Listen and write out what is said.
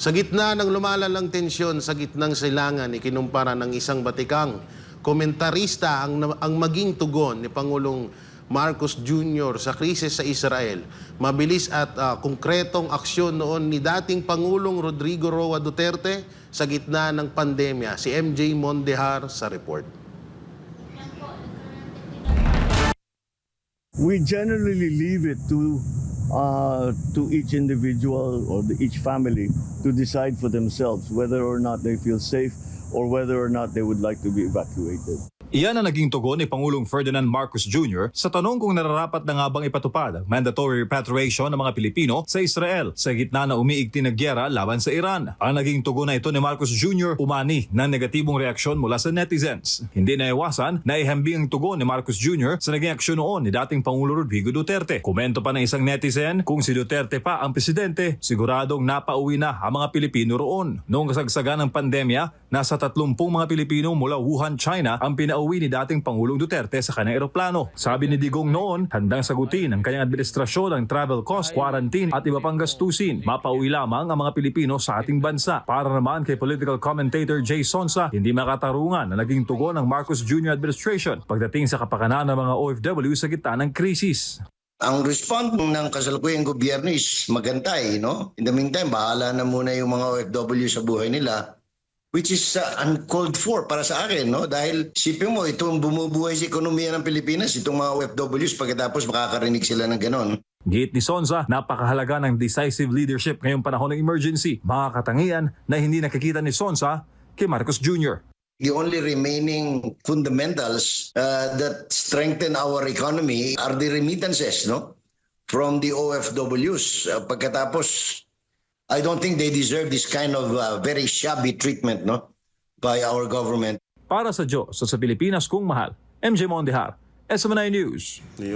Sa gitna ng lumalalang tensyon sa gitnang silangan, ikinumpara ng isang batikang komentarista ang, ang maging tugon ni Pangulong Marcos Jr. sa krisis sa Israel. Mabilis at ah, konkretong aksyon noon ni dating Pangulong Rodrigo Roa Duterte sa gitna ng pandemya. Si MJ Mondehar sa report. We generally leave it to uh, to each individual or the, each family to decide for themselves whether or not they feel safe or whether or not they would like to be evacuated. Iyan ang naging tugon ni Pangulong Ferdinand Marcos Jr. sa tanong kung nararapat na nga bang ipatupad mandatory repatriation ng mga Pilipino sa Israel sa gitna na umiigti na gyera laban sa Iran. Ang naging tugon na ito ni Marcos Jr. umani ng negatibong reaksyon mula sa netizens. Hindi naiwasan na ihambing ang tugon ni Marcos Jr. sa naging aksyon noon ni dating Pangulo Rodrigo Duterte. Komento pa ng isang netizen, kung si Duterte pa ang presidente, siguradong napauwi na ang mga Pilipino roon. Noong kasagsagan ng pandemya, nasa 30 mga Pilipino mula Wuhan, China ang pinauwi ni dating Pangulong Duterte sa kanyang eroplano. Sabi ni Digong noon, handang sagutin ng kanyang administrasyon ang travel cost, quarantine at iba pang gastusin. Mapauwi lamang ang mga Pilipino sa ating bansa. Para naman kay political commentator Jay Sonsa, hindi makatarungan na naging tugon ng Marcos Jr. administration pagdating sa kapakanan ng mga OFW sa gitna ng krisis. Ang response ng kasalukuyang gobyerno is maganda eh, no? In the meantime, bahala na muna yung mga OFW sa buhay nila which is uh, uncalled for para sa akin, no? Dahil sipin mo, itong bumubuhay sa ekonomiya ng Pilipinas, itong mga OFWs, pagkatapos makakarinig sila ng ganon. Giit ni Sonza, napakahalaga ng decisive leadership ngayong panahon ng emergency. Mga katangian na hindi nakikita ni Sonza kay Marcos Jr. The only remaining fundamentals uh, that strengthen our economy are the remittances, no? From the OFWs. Uh, pagkatapos, I don't think they deserve this kind of uh, very shabby treatment, no? By our government. Para sa Diyos sa Pilipinas kung mahal, MJ Mondehar, SMNI News.